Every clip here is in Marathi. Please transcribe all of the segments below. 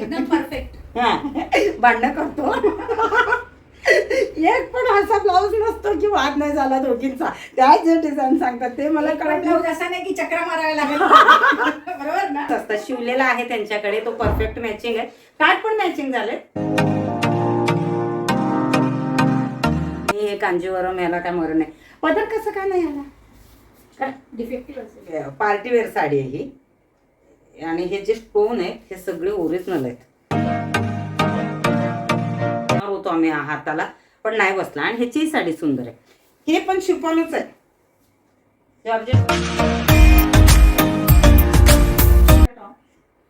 एकदम परफेक्ट हा. भांडणं करतो. एक पण असा ब्लाऊज नसतो की वाद नाही झाला दोघींचा. त्या जे डिझाईन सांगतात ते मला कळत ब्लाऊज असा नाही की चक्र मारायला लागेल. बरोबर ना? असतात शिवलेला आहे त्यांच्याकडे तो परफेक्ट मॅचिंग आहे. काठ पण मॅचिंग झाले हे कांजीवरम याला काय मरण आहे पदर कसं काय नाही आला? काय? डिफेक्टिव्ह असेल. पार्टीवेअर साडी आहे ही. आणि हे जे स्टोन आहेत हे सगळे ओरिजिनल आहेत. होतो आम्ही हाताला पण नाही बसला. आणि ह्याची साडी सुंदर आहे. हे पण शिफॉनच आहे.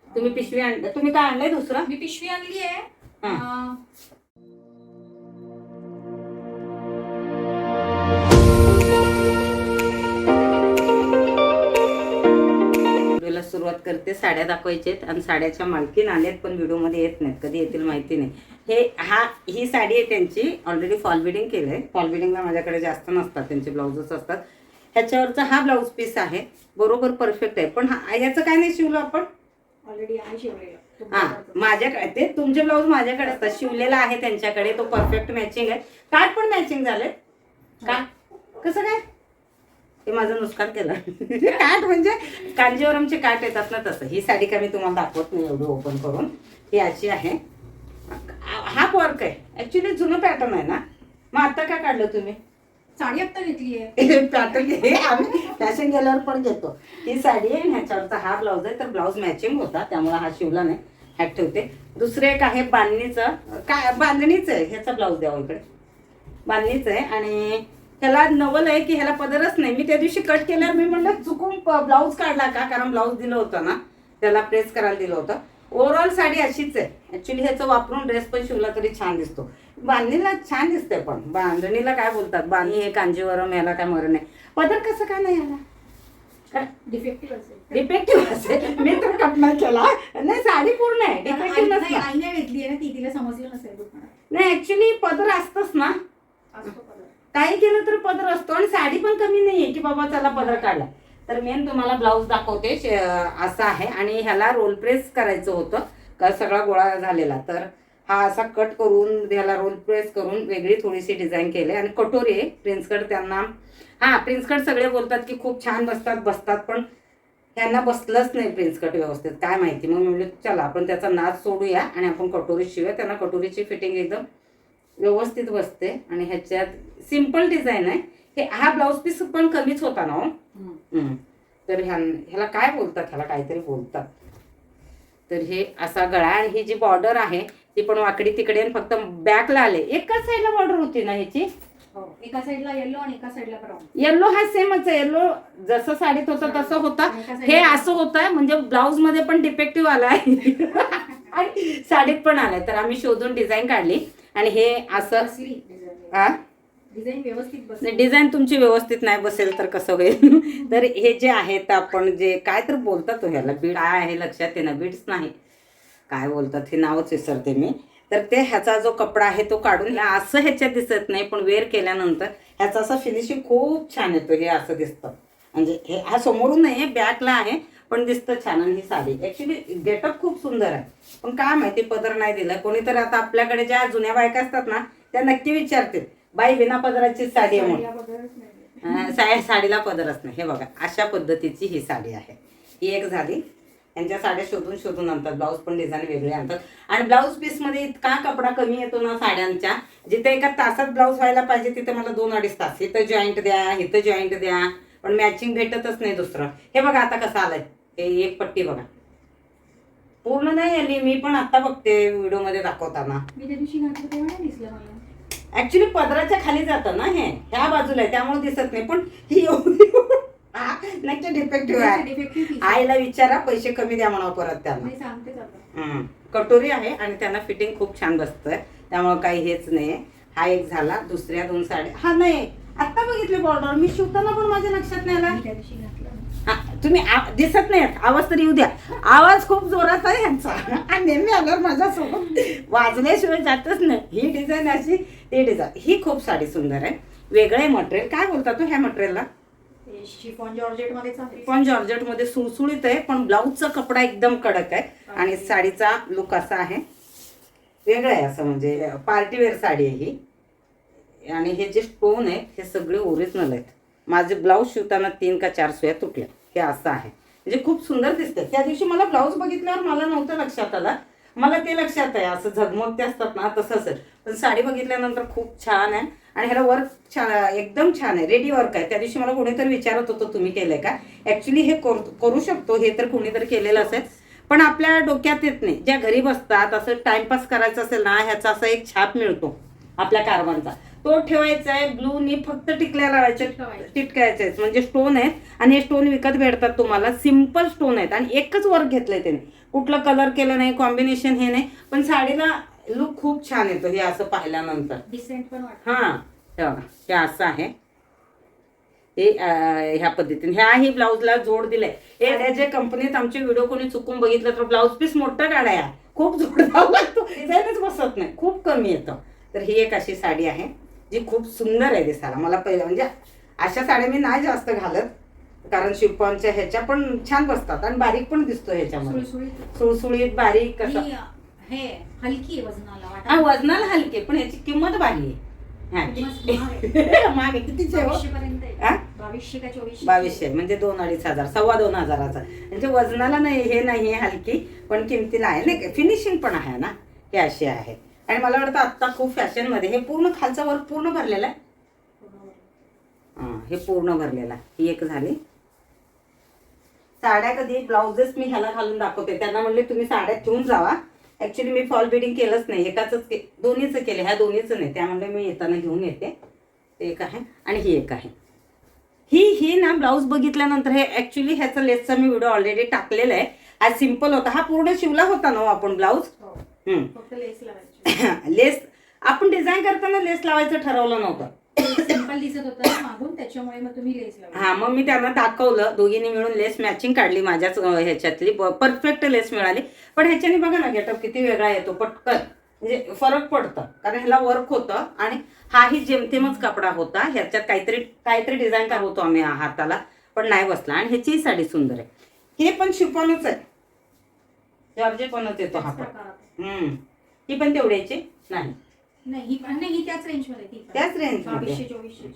तुम्ही पिशवी आण तुम्ही काय आणलंय दुसरं? मी पिशवी आणली आहे. सुरुवात करते साड्या दाखवायच्या आहेत आणि साड्याच्या मालकीन आल्यात पण व्हिडिओमध्ये येत नाहीत कधी येतील माहिती नाही. हे हा ही साडी आहे त्यांची ऑलरेडी फॉल बिडिंग केलं आहे फॉल बिडिंगला माझ्याकडे जास्त नसतात त्यांचे ब्लाउजच असतात. ह्याच्यावरचा हा ब्लाऊज पीस आहे बरोबर परफेक्ट आहे. पण हा याचं काय नाही शिवलं आपण? ऑलरेडी आहे शिवलेलं. हा माझ्याकडे ते तुमचे ब्लाऊज माझ्याकडे असतात. शिवलेला आहे त्यांच्याकडे तो परफेक्ट मॅचिंग आहे. काठ पण मॅचिंग झाले का? कसं काय? ते माझं नुकसान केलं. काठ म्हणजे? कांजीवरमचे काठ येतात ना तसं. ही साडी काय मी तुम्हाला दाखवत नाही एवढं ओपन करून. ही अशी आहे. हा वर्क आहे. ऍक्च्युली जुनं पॅटर्न आहे ना. मग आता काय काढलं तुम्ही? साडी आत्ता घेतली आहे. पॅटर्न हे आम्ही फॅशन गेल्यावर पण घेतो. ही साडी आहे ह्याच्यावरचा हा ब्लाऊज आहे. तर ब्लाऊज मॅचिंग होता. त्यामुळे हा शिवला नाही. ह्यात ठेवते. दुसरं एक आहे बांधणीचं. काय बांधणीचं आहे. ह्याचा ब्लाऊज द्यावा इकडे. बांधणीचं आहे आणि ह्याला नवल आहे की ह्याला पदरच नाही. मी त्या दिवशी कट केल्यावर मी म्हणलं चुकून ब्लाऊज काढला का? कारण ब्लाऊज दिलं होतं ना. त्याला प्रेस करायला दिलं होतं. ओव्हरऑल साडी अशीच आहे. ऍक्च्युली ह्याचं वापरून ड्रेस पण शिवला तरी छान दिसतो. बांधणीला छान दिसते पण. बांधणीला काय बोलतात? बांधणी हे कांजीवरम याला काय मरण आहे. पदर कसं काय नाही काय? डिफेक्टिव्ह असेल. डिफेक्टिव्ह असेल. मी तर कट नाही केला. नाही साडी पूर्ण आहे. डिफेक्टिव्ह नाही, आईने घेतली आहे ना ती तिला समजलं नसेल. नाही ऍक्च्युली पदर असतंच ना. काही केलं तर पदर असतो आणि साडी पण कमी नाही आहे की बाबा त्याला पदर काढला तर मेन तुम्हाला ब्लाऊज दाखवते असं असा आहे. आणि ह्याला रोल प्रेस करायचं होतं. का सगळा गोळा झालेला. तर हा असा कट करून ह्याला रोल प्रेस करून वेगळी थोडीशी डिझाईन केली. आणि कटोरी आहे. प्रिन्सकट त्यांना हा प्रिन्सकट सगळे बोलतात की खूप छान बसतात बसतात. पण ह्यांना बसलंच नाही प्रिन्सकट व्यवस्थित. काय माहिती? मग म्हणलं चला आपण त्याचा नाच सोडूया आणि आपण कटोरी शिवूया. त्यांना कटोरीची फिटिंग एकदम व्यवस्थित बसते आणि ह्याच्यात सिंपल डिझाईन आहे. हे हा ब्लाऊज पीस पण कमीच होता ना हो. तर ह्या ह्याला काय बोलतात? ह्याला काहीतरी बोलतात. तर हे असा गळा आणि ही जी बॉर्डर आहे ती पण वाकडी तिकडे आणि फक्त बॅकला आले. एकाच साईडला बॉर्डर होती ना ह्याची? हो. एका साईडला येलो आणि एका साईडला ब्राऊन येल्लो हा सेमच आहे. येल्लो जसं साडीत होतं तसं होता. हे असं होत आहे म्हणजे ब्लाऊजमध्ये पण डिफेक्टिव्ह आलाय. आणि साडीत पण आलाय. तर आम्ही शोधून डिझाईन काढली. आणि हे असं डिझाईन हा डिझाईन तुमची व्यवस्थित नाही बसेल तर कसं होईल? तर हे जे आहेत आपण जे काय तर बोलतात हो ह्याला. बीड काय आहे लक्षात येणं. बीड्स नाही. काय बोलतात? हे नावच विसरते मी. तर ते ह्याचा जो कपडा आहे तो काढून असं ह्याच्यात दिसत नाही पण वेअर केल्यानंतर ह्याचा असं फिनिशिंग खूप छान येतो. हे असं दिसतं. म्हणजे हे हा समोरून नाही आहे बॅकला आहे. पण दिसतं छान आणि ही साडी. ऍक्च्युली गेटअप खूप सुंदर आहे. पण काय माहिती पदर नाही दिला. कोणीतरी आता आपल्याकडे ज्या जुन्या बायका असतात ना त्या नक्की विचारतील बाई बिना पदराची साडी आहे म्हणून. साडीला बदलच नाही अं, सा- साडीला पदरच नाही. हे बघा अशा पद्धतीची ही साडी आहे. ही एक झाली. यांच्या साड्या शोधून शोधून आणतात. ब्लाऊज पण डिझाईन वेगळे आणतात. आणि ब्लाऊज पीसमध्ये इतका कपडा कमी येतो ना साड्यांच्या जिथे एका तासात ब्लाऊज व्हायला पाहिजे तिथे मला दोन अडीच तास. इथं जॉईंट द्या इथं जॉईंट द्या. पण मॅचिंग भेटतच नाही दुसरं. हे बघा आता कसं आलंय. हे एक पट्टी बघा. पूर्ण नाही आली मी पण आता बघते व्हिडिओमध्ये दाखवताना. मी त्या दिवशी घातलं तेव्हा नाही दिसलं मला. ऍक्च्युली पदराच्या खाली जातं ना हे ह्या बाजूला आहे त्यामुळे दिसत नाही पण ही एवढी हा, नक्की डिफेक्टिव्ह आहे डिफेक्टिव्ह आईला विचारा पैसे कमी द्या म्हणा परत त्यांना मी सांगतेच आता हम्म. कटोरी आहे आणि त्यांना फिटिंग खूप छान बसतंय. त्यामुळे काही हेच नाही. हा एक झाला दुसऱ्या दोन साड्या हा नाही. आता बघितले बॉर्डर मी शिवताना पण माझ्या लक्षात नाही आला. मी त्या दिवशी घातलं. तुम्ही दिसत नाही आवाज तरी येऊ द्या. आवाज खूप जोरात आहे ह्यांचा आणि नेहमी आल्यावर माझ्यासोबत वाजल्याशिवाय जातच नाही. ही डिझाईन अशी ती डिझाईन ही खूप साडी सुंदर आहे. वेगळं आहे मटेरियल काय बोलता तू ह्या मटेरियलला शिफॉन जॉर्जेटमध्ये पण जॉर्जेटमध्ये सुळसुळीत आहे पण ब्लाऊजचा कपडा एकदम कडक आहे. आणि साडीचा लुक असा आहे. वेगळा आहे असं म्हणजे पार्टीवेअर साडी आहे ही. आणि हे जे स्टोन आहे हे सगळे ओरिजिनल आहेत. माझे ब्लाऊज शिवताना तीन का चार सुया तुटल्या. हे असं आहे. म्हणजे खूप सुंदर दिसतं त्या दिवशी मला ब्लाऊज बघितल्यावर मला नव्हतं लक्षात आला. मला ते लक्षात आहे. असं झगमगते असतात ना तसंच पण साडी बघितल्यानंतर खूप छान आहे. आणि ह्याला वर्क छान एकदम छान आहे. रेडी वर्क आहे. त्या दिवशी मला कोणीतरी विचारत होतं तुम्ही केलंय का? ऍक्च्युली हे करू करू शकतो. हे तर कोणीतरी केलेलं असेल. पण आपल्या डोक्यात येत नाही. ज्या घरी बसतात असं टाइमपास करायचं असेल ना ह्याचा असा एक छाप मिळतो. आपल्या कारवांचा तो ठेवायचा आहे ब्लूनी फक्त टिकल्या लावायचे. टिटकायचे आहेत. म्हणजे स्टोन आहेत आणि हे स्टोन विकत भेटतात तुम्हाला. सिंपल स्टोन आहेत आणि एकच वर्क घेतलंय त्याने. कुठलं कलर केलं नाही कॉम्बिनेशन हे नाही पण साडीला लुक खूप छान येतो हे असं पाहिल्यानंतर. डिसेंट पण हां असं आहे. हे ह्या पद्धतीने. ह्याही ब्लाऊजला जोड दिलाय. हे जे कंपनीत आमचे व्हिडिओ कोणी चुकून बघितलं तर ब्लाऊज पीस मोठं काढा या खूप जोड लागतो. डिझाईनच बसत नाही. खूप कमी येतं. तर ही एक अशी साडी आहे. जी खूप सुंदर आहे दिसायला मला पहिलं म्हणजे अशा साड्या मी नाही जास्त घालत. कारण शिल्पांच्या ह्याच्या पण छान बसतात आणि बारीक पण दिसतो ह्याच्यामध्ये. सुळसुळीत. सुळसुळीत बारीक कसं? आणि, हे हलकी आहे वजनाला हा वजनाला हलके पण याची किंमत भारी आहे. हा. महाग आहे. हो? बावीसशे हा? बावीसशे का चोवीसशे? बावीसशे म्हणजे दोन अडीच हजार सव्वा दोन हजाराचा. म्हणजे वजनाला नाही हे नाही हलकी पण किमतीला आहे. नाही फिनिशिंग पण आहे ना हे अशी आहे. आणि मला वाटतं आत्ता खूप फॅशनमध्ये हे पूर्ण खालचा वर्क पूर्ण भरलेला आहे? हा, हे पूर्ण भरलेला आहे. ही एक झाली. साड्या कधी? ब्लाउजेस मी ह्याला घालून दाखवते. त्यांना म्हणले तुम्ही साड्या ठेवून जावा. ऍक्च्युली मी फॉल बिडिंग केलंच नाही. एकाच के दोन्हीच केले. ह्या दोन्हीच नाही. त्या म्हणले मी येताना घेऊन येते. ते एक आहे. आणि ही एक आहे. ही ही ना ब्लाऊज बघितल्यानंतर हे ऍक्च्युली ह्याचा लेसचा मी व्हिडिओ ऑलरेडी टाकलेला आहे. आज सिंपल होता. हा पूर्ण शिवला होता ना हो आपण ब्लाऊज हो. लेस आपण डिझाईन करताना लेस लावायचं ठरवलं नव्हतं. सिंपल दिसत होतं ना मागून त्याच्यामुळे मग तुम्ही लेस लावा हा मग मी त्यांना दाखवलं दोघींनी मिळून लेस मॅचिंग काढली माझ्याच अं, ह्याच्यातली परफेक्ट लेस मिळाली. पण ह्याच्याने बघा ना गेटअप किती वेगळा येतो पटकन. म्हणजे फरक पडतं कारण ह्याला वर्क होतं आणि हाही जेमतेमच कपडा होता. ह्याच्यात काहीतरी काहीतरी डिझाईन करवतो आम्ही हाताला पण नाही बसला. आणि ह्याची साडी सुंदर आहे. हे पण शिपॉनच आहे. जॉर्जेटपणच येतो हा पण. हम्म. ही पण तेवढ्याची नाही नाही ही पण नाही ही त्याच रेंजमध्ये ती पण. त्याच मध्ये. बावीसशे चोवीसशे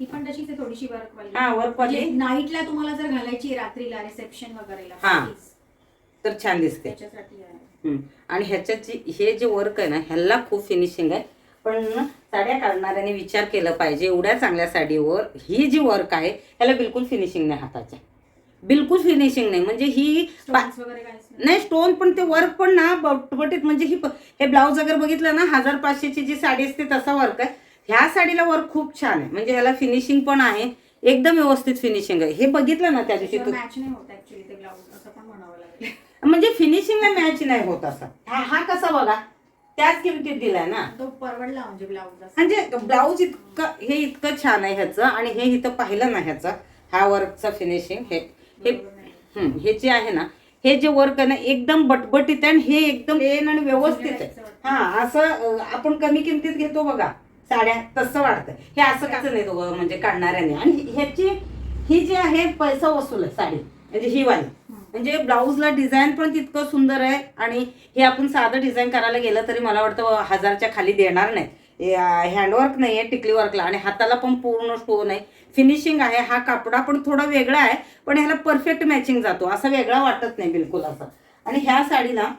ही पण तशीच आहे थोडीशी वर्क वाली हा वर्क वाली म्हणजे नाईटला तुम्हाला जर घालायची आहे रात्रीला रिसेप्शन वगैरेला हा. तर छान दिसते त्याच्यासाठी आहे. हम्म. आणि ह्याच्यात जी हे जे वर्क आहे ना ह्याला खूप फिनिशिंग आहे पण साड्या काढणाऱ्याने विचार केला पाहिजे एवढ्या चांगल्या साडीवर ही जी वर्क आहे ह्याला बिलकुल फिनिशिंग नाही हाताच्या बिलकुल फिनिशिंग नाही. म्हणजे ही पा- नाही. स्टोन पण ते वर्क पण ना बटबटीत म्हणजे ही प- हे ब्लाऊज अगर बघितलं ना हजार पाचशेची जी साडी असते तसा वर्क आहे. ह्या साडीला वर्क खूप छान आहे. म्हणजे ह्याला फिनिशिंग पण आहे. एकदम व्यवस्थित फिनिशिंग आहे. हे बघितलं ना त्या दिवशी तू? मॅच नाही होत ऍक्च्युली ते ब्लाऊज असं पण म्हणावं लागेल. म्हणजे फिनिशिंगला मॅच नाही होत असा. हा हा कसा बघा? त्याच किमतीत दिलाय ना. तो परवडला म्हणजे ब्लाऊज म्हणजे ब्लाऊज इतकं हे इतकं छान आहे ह्याचं आणि हे इथं पाहिलं ना ह्याचं. हा वर्कचं फिनिशिंग हे. हे हम्म, हे जे आहे ना हे जे वर्क आहे ना एकदम बटबटीत आहे आणि हे एकदम प्लेन आणि व्यवस्थित आहे. हा असं आपण कमी किमतीत घेतो बघा साड्या तसं वाटतं हे असं कसं नाही दोघं म्हणजे काढणाऱ्याने आणि ह्याची ही जी आहे पैसा वसूल आहे साडी. म्हणजे ही वाली. म्हणजे ब्लाऊजला डिझाईन पण तितकं सुंदर आहे आणि हे आपण साधं डिझाईन करायला गेलं तरी मला वाटतं हजारच्या खाली देणार नाही हँडवर्क नाही आहे टिकली वर्कला आणि हाताला पण पूर्ण स्टोन आहे फिनिशिंग आहे हा कापडा पण थोडा वेगळा आहे पण ह्याला परफेक्ट मॅचिंग जातो. असा वेगळा वाटत नाही बिलकुल असं. आणि ह्या साडीला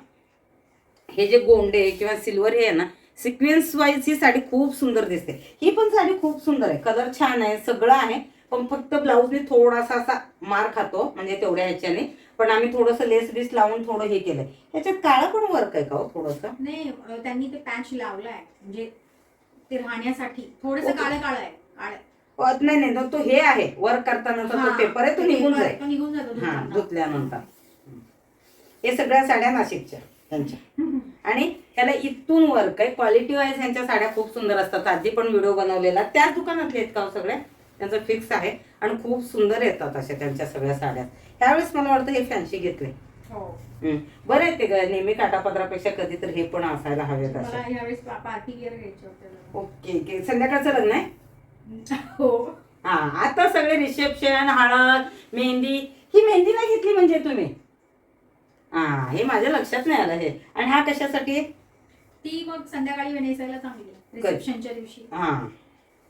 हे जे गोंडे किंवा सिल्वर हे आहे ना सिक्वेन्स वाईज ही साडी खूप सुंदर दिसते. ही पण साडी खूप सुंदर आहे. कलर छान आहे सगळं आहे पण फक्त ब्लाऊजने थोडासा असा मार खातो म्हणजे तेवढ्या ह्याच्याने. पण आम्ही थोडंसं लेस बिस लावून थोडं हे केलंय. ह्याच्यात काळा पण वर्क आहे का हो थोडंसं? नाही त्यांनी ते पॅच लावलाय. म्हणजे ते राहण्यासाठी. थोडस. काळं काळं आहे. काळं नाही नाही तो हे आहे. वर्क करतानाचा तो हा, पेपर आहे तो निघून paper आहे, जाईल. निघून जातो हा. धुतल्यानंतर. हे सगळ्या साड्या नाशिकच्या त्यांच्या. आणि ह्याला इथून वर्क आहे क्वालिटी वाईज ह्यांच्या साड्या खूप सुंदर असतात. आधी पण व्हिडिओ बनवलेला. त्याच दुकानातले आहेत का हो सगळ्या त्यांचं फिक्स आहे. आणि खूप सुंदर येतात अशा त्यांच्या सगळ्या साड्या. त्यावेळेस मला वाटतं हे फॅन्सी घेतले. बरं आहे ते ग, नेहमी काटापदरापेक्षा कधी तर हे पण असायला हवेत मला असे यावेळेस पार्टी वेअर घ्यायचे होते ओके ओके. संध्याकाळचं लग्न आहे? हो. हा आता सगळे रिसेप्शन हळद मेहंदी ही मेहंदीला घेतली म्हणजे तुम्ही? हा हे माझ्या लक्षात नाही आलं हे. आणि हा कशासाठी? आहे? ती मग संध्याकाळी नेसायला चांगली आहे रिसेप्शनच्या दिवशी. हा.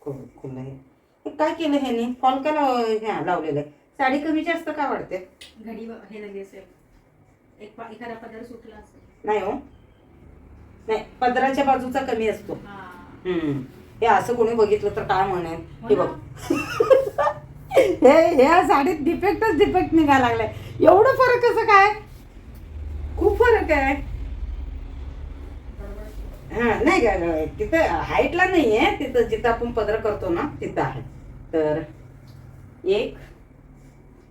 खूप खुलं हे हे काय केलं ह्यानी? फॉल का लाव- ह्या लावलेलं आहे. साडी कमी जास्त का वाटते घडी व- हे झाली असेल एक एखादा पदर सुटला असेल. नाही हो. नाही पदराच्या बाजूचा कमी असतो. हा. हम्म. हे असं कोणी बघितलं तर काय म्हणेल हे हो बघ. हे ह्या साडीत डिफेक्टच डिफेक्ट निघायला लागलाय. एवढं फरक कसं काय? खूप फरक आहे. बरोबर. हा नाही का तिथं हाईटला नाही आहे तिथं जिथं आपण पदर करतो ना तिथं आहे. तर एक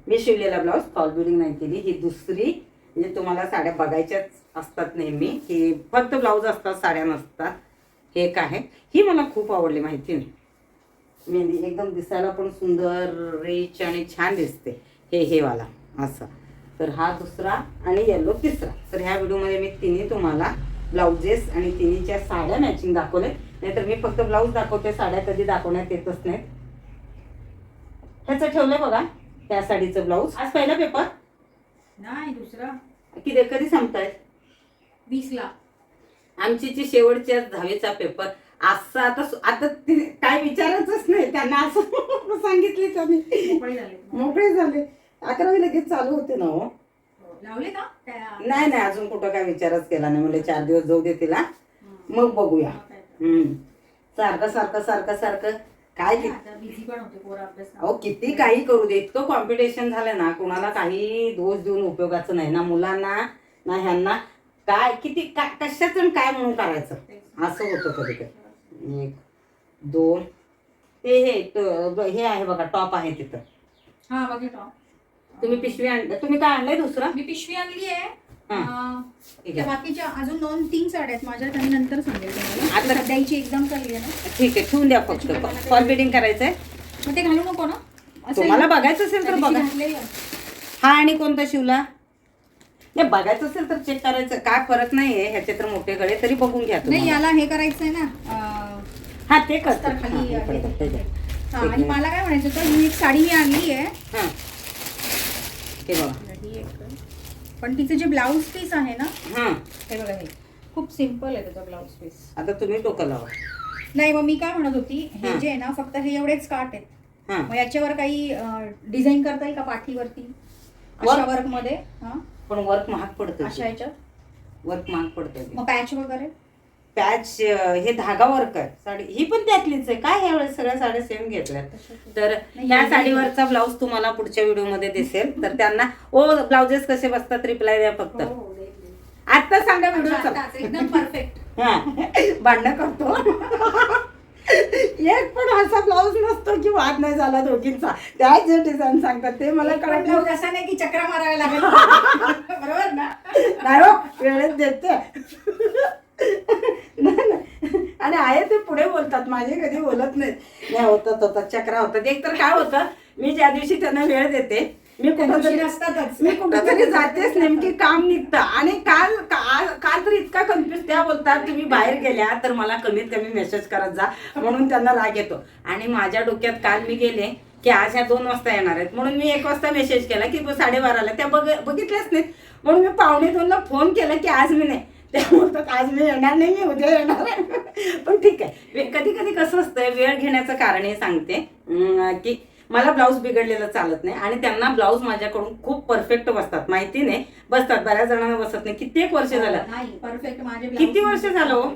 मी शिवलेला ब्लाऊज फॉल बिडिंग नाही केली. ही दुसरी म्हणजे तुम्हाला साड्या बघायच्याच असतात नेहमी की फक्त ब्लाऊज असतात साड्या नसतात. हे एक आहे. ही मला खूप आवडली माहिती नाही मेहंदी एकदम दिसायला पण सुंदर रिच आणि छान दिसते. हे हे वाला असं. तर हा दुसरा आणि येलो तिसरा. तर ह्या व्हिडिओमध्ये मी तिन्ही तुम्हाला ब्लाउजेस आणि तिन्हीच्या साड्या मॅचिंग दाखवले. नाहीतर मी फक्त ब्लाऊज दाखवते साड्या कधी दाखवण्यात येतच नाहीत. ह्याचं ठेवलंय बघा त्या साडीचं ब्लाऊज. आज पहिला पेपर नाही दुसरा. किती कधी संपतायत? वीस ला आमची जी शेवटच्या दहावीचा पेपर असं आता आता ती काय विचारायचंच नाही. त्यांना असं सांगितले त्यांनी. मोकळे झाले. मोकळे झाले. अकरावी लगेच चालू होते ना हो. हो. लावले का? त्या- नाही नाही अजून कुठं काय विचारच केला नाही. म्हणजे चार दिवस जाऊ दे तिला. हं. मग बघूया. हम्म सारखं सारखं सारखं सारखं. काय कि- आता बिझी पण होते पोरं अभ्यास अहो किती काही करू दे. इतकं कॉम्पिटिशन झालं ना कुणाला काही दोष देऊन उपयोगाचं नाही ना मुलांना ना ह्यांना. काय किती काय कशातून काय म्हणून करायचं? असं होतं कधी कधी एक दोन. ते हे त- हे आहे बघा टॉप आहे तिथं. हा बघितलं तुम्ही पिशवी आण तुम्ही काय आणलंय दुसरं? मी पिशवी आणली आहे. त्या बाकीच्या अजून दोन तीन साड्या आहेत माझ्या त्यांनी नंतर सांगेल तुम्हाला आता- आता द्यायची एकदम चालली आहे ना. ठीक आहे ठेवून द्या फक्त. फॉल बिडिंग करायचंय. मग ते घालू नको ना. असं तुम्हाला बघायचं असेल त्या तर दिवशी बघा. घातलेलं. हा आणि कोणता शिवला? नाही बघायचं असेल तर चेक करायचं. काय फरक नाहीये? ह्याचे तर मोठे गळे तरी बघून घ्या नाही. याला हे करायचंय ना अं, हा ते करतात अस्तर खाली हा, हे. हा, आणि. मला काय म्हणायचं होतं ही एक साडी मी आणली आहे. हा. हे बघा. पण तिचं जे ब्लाऊज पीस आहे ना हा. हे बघा हे. खूप सिंपल आहे त्याचं ब्लाऊज पीस आता तुम्ही टोकं लावा. नाही मग मी काय म्हणत होती हे. जे आहे ना फक्त हे एवढेच काट आहेत. हा. मग याच्यावर काही डिझाईन करता येईल का पाठीवरती? वर? अशा वर्कमध्ये? हा? पण वर्क महाग पडतं अशा ह्याच्यात वर्क महाग पडतं मग पॅच वगैरे? पॅच हे धागा वर्क आहे साडी ही पण त्यातलीच आहे. काय ह्या वेळेस सगळ्या साड्या सेम घेतल्यात? तर ह्या साडीवरचा ब्लाऊज तुम्हाला पुढच्या व्हिडिओमध्ये दिसेल. तर त्यांना ओ ब्लाउजेस कसे बसतात? रिप्लाय द्या फक्त. हो, हो. आता सांगा व्हिडिओ एकदम परफेक्ट हा. भांडणं करतो. एक पण असा ब्लाऊज नसतो की वाद नाही झाला दोघींचा. त्या जे डिझाईन सांगतात ते मला कळत नाही. ब्लाऊज असा नाही की चक्रा माराव्या लागेल. बरोबर ना? नाही हो वेळेत देते. आणि आहे ते पुढे बोलतात माझे कधी बोलत नाहीत. नाही होतात होतात चक्रा होतात एक तर काय होतं मी ज्या दिवशी त्यांना वेळ देते मी त्या कुठं दिवशी नसतातच. मी कुठंतरी जातेच नेमकी काम निघतं. आणि काल काल काल तर इतका कन्फ्युज त्या बोलतात तुम्ही बाहेर गेल्या तर मला कमीत कमी मेसेज करत जा. म्हणून त्यांना राग येतो. आणि माझ्या डोक्यात काल मी गेले की आज ह्या दोन वाजता येणार आहेत. म्हणून मी एक वाजता मेसेज केला की साडेबाराला. त्या बघ बघितल्याच नाहीत. म्हणून मी पावणे दोनला फोन केला की आज मी नाही. त्या बोलतात आज मी येणार नाही मी उद्या येणार पण ठीक आहे. कधी कधी कसं असतं वेळ घेण्याचं कारण हे सांगते. की मला ब्लाऊज बिघडलेलं चालत नाही आणि त्यांना ब्लाऊज माझ्याकडून खूप परफेक्ट बसतात. माहिती नाही? बसतात. बऱ्याच जणांना बसत नाही. कित्येक वर्ष झालं. नाही. परफेक्ट माझे किती वर्ष झालं हो?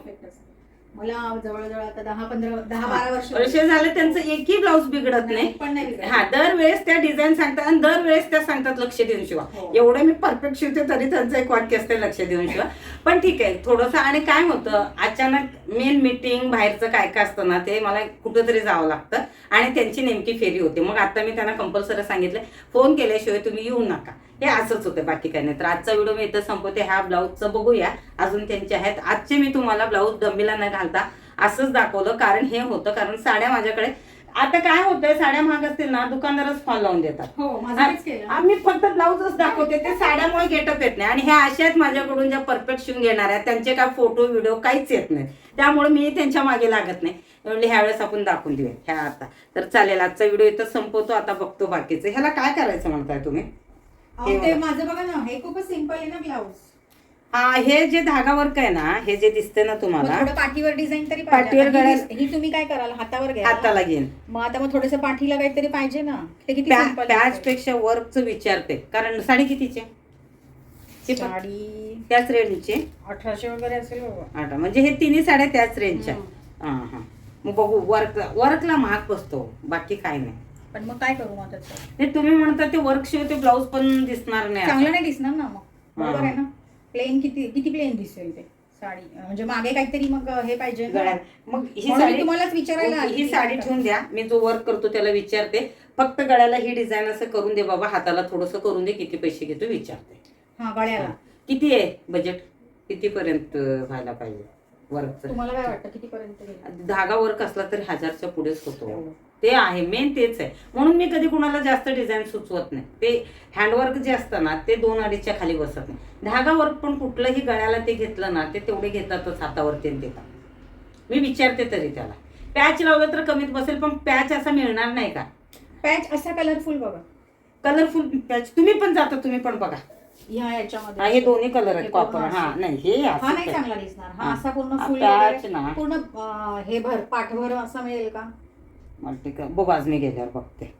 मला जवळजवळ आता दहा पंधरा दहा बारा वर्ष वर्ष झाले त्यांचं एकही ब्लाऊज बिघडत नाही पण नाही. हा दरवेळेस त्या डिझाईन सांगतात आणि दरवेळेस त्या सांगतात लक्ष देऊन शिवा. हो. एवढं मी परफेक्ट शिवते तरी त्यांचं एक वाक्य असते लक्ष देऊन शिवा. पण ठीक आहे थोडंसं आणि काय होतं अचानक मेन मीटिंग बाहेरचं काय काय असतं ना ते मला कुठंतरी जावं लागतं आणि त्यांची नेमकी फेरी होते. मग आता मी त्यांना कंपल्सरी सांगितलं फोन केल्याशिवाय तुम्ही येऊ नका. हे असंच होतं बाकी काही नाही. तर आजचा व्हिडिओ मी इथं संपवते. ह्या ब्लाऊजचं बघूया. अजून त्यांचे आहेत. आजचे मी तुम्हाला ब्लाऊज डंबीला न घालता असंच दाखवलं. कारण हे होतं कारण साड्या माझ्याकडे आता काय होतंय साड्या महाग असतील ना दुकानदारच फॉल लावून देतात. हो माझं तेच केलं. आम्ही फक्त ब्लाऊजच दाखवते ते साड्यामुळे गेटअप येत नाही. आणि ह्या अशा आहेत माझ्याकडून ज्या परफेक्ट शिवून घेणार आहेत त्यांचे काय फोटो व्हिडिओ काहीच येत नाही त्यामुळे मी त्यांच्या मागे लागत नाही. म्हणले ह्यावेळेस आपण दाखवून देऊया. ह्या आता. तर चालेल आजचा व्हिडिओ इथं संपवतो आता बघतो बाकीचं. ह्याला काय करायचं म्हणताय तुम्ही? अहो, ते. माझं बघा ना हे खूपच सिंपल आहे ना ब्लाऊज हा हे जे धागा वर्क आहे ना हे जे दिसते ना तुम्हाला थोडं पाठीवर डिझाईन तरी पाठीवर. गळ्यात- ही ही तुम्ही काय कराल? हातावर घ्या. हाताला घेईन. मग आता मग थोडस पाठीला काहीतरी पाहिजे ना. ते किती पॅच आहे. पेक्षा वर्कचं विचारते कारण साडी कितीची आहे? ती पण साडी त्याच रेंजची अठराशे वगैरे असेल बाबा. आठ म्हणजे हे तिन्ही साड्या त्याच रेंजच्या. हा हा. मग बघू वर्क वर्कला महाग बसतो. बाकी काय नाही. पण मग काय करू मग त्याचं तुम्ही म्हणता ते वर्क शिवाय ते ब्लाऊज पण दिसणार नाही चांगलं. नाही दिसणार ना मग. बरोबर. आहे ना? प्लेन किती किती प्लेन दिसेल ते? साडी म्हणजे मागे काहीतरी मग हे पाहिजे. गळ्यात. मग ही साडी तुम्हालाच विचारायला आली ही साडी ठेवून द्या. मी जो वर्क करतो त्याला विचारते. फक्त गळ्याला ही डिझाईन असं करून दे बाबा. हाताला थोडस करून दे. किती पैसे घेतो विचारते. हा गळ्याला. किती आहे बजेट कितीपर्यंत व्हायला पाहिजे? वर्कचं तुम्हाला काय वाटतं? किती पर्यंत धागा वर्क असला तरी हजारच्या पुढेच होतो. ते आहे मेन तेच आहे. म्हणून मी कधी कुणाला जास्त डिझाईन सुचवत नाही. ते हँडवर्क जे असतं ना ते दोन अडीचच्या खाली बसत नाही. धागा वर्क पण कुठलंही गळ्याला ते घेतलं ना ते तेवढे घेतातच हातावरती देतात. मी विचारते तरी त्याला. पॅच लावलं तर कमीत बसेल पण पॅच असा मिळणार नाही का? पॅच असा कलरफुल बघा. कलरफुल पॅच तुम्ही पण जाता तुम्ही पण बघा. ह्या हा याच्यामध्ये हे दोन्ही कलर आहेत. कॉपर. हा नाही हे हा नाही. चांगला दिसणार. हा. असा पूर्ण फुल वगैरे ना. पूर्ण हे भर पाठभर असा मिळेल का? मला ते बघू आज मी गेल्यावर बघते